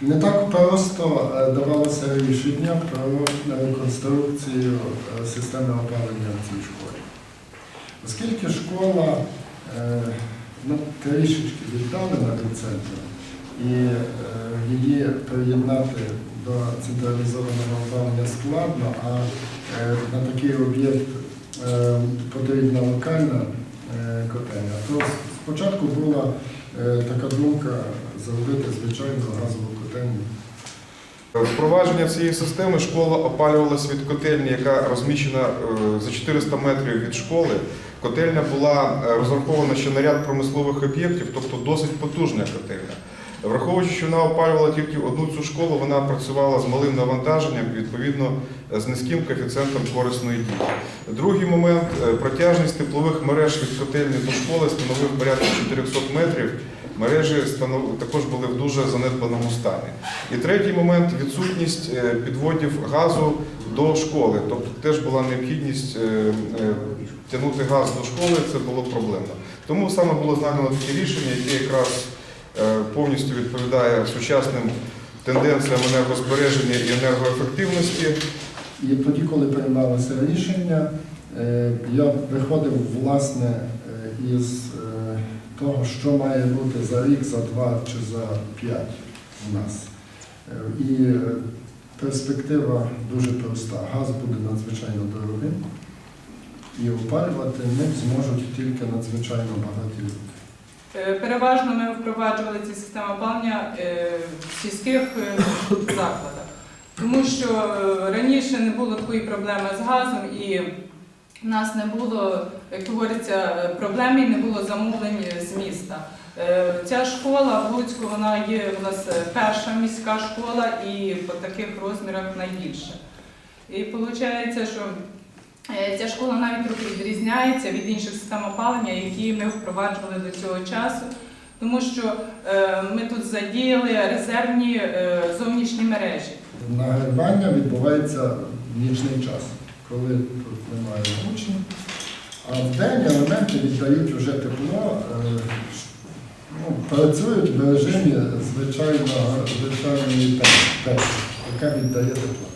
Не так просто е, давалося рішення про реконструкцію е, системи опалення в цій школі. Оскільки школа е, ну, трішечки віддалена від центру, і е, її приєднати до централізованого опалення складно, а е, на такий об'єкт е, потрібна локальна е, котельня, то спочатку була е, така думка зробити звичайну газову котельню. Впровадження цієї системи школа опалювалася від котельні, яка розміщена е, за 400 метрів від школи. Котельня була е, розрахована ще на ряд промислових об'єктів, тобто досить потужна котельня. Враховуючи, що вона опалювала тільки одну цю школу, вона працювала з малим навантаженням, відповідно з низьким коефіцієнтом корисної дії. Другий момент е, протяжність теплових мереж від котельні до школи становив порядка 400 метрів. Мережі також були в дуже занедбаному стані. І третій момент відсутність е, підводів газу до школи. Тобто теж була необхідність е, е, тягнути газ до школи, це було проблемно. Тому саме було знайдено таке рішення, яке якраз повністю відповідає сучасним тенденціям енергозбереження і енергоефективності. І тоді, коли приймалося рішення, я виходив власне із того, що має бути за рік, за два чи за п'ять у нас. Е, І е, перспектива дуже проста. Газ буде надзвичайно дорогим, і опалювати ним зможуть тільки надзвичайно багаті люди. Е, Переважно ми впроваджували ці системи опалення в сільських закладах, тому що раніше не було такої проблеми з газом і в нас не було, як говориться, проблем і не було замовлень з міста. Е, Ця школа в Луцьку вона є у нас е, перша міська школа і по таких розмірах найбільша. І виходить, що Е, Ця школа навіть трохи відрізняється від інших систем опалення, які ми впроваджували до цього часу, тому що ми тут задіяли резервні зовнішні мережі. Нагрівання відбувається в нічний час, коли тут немає учнів. А в день елементи віддають вже тепло, е, ну, працюють в режимі звичайної теплі, яка віддає тепло.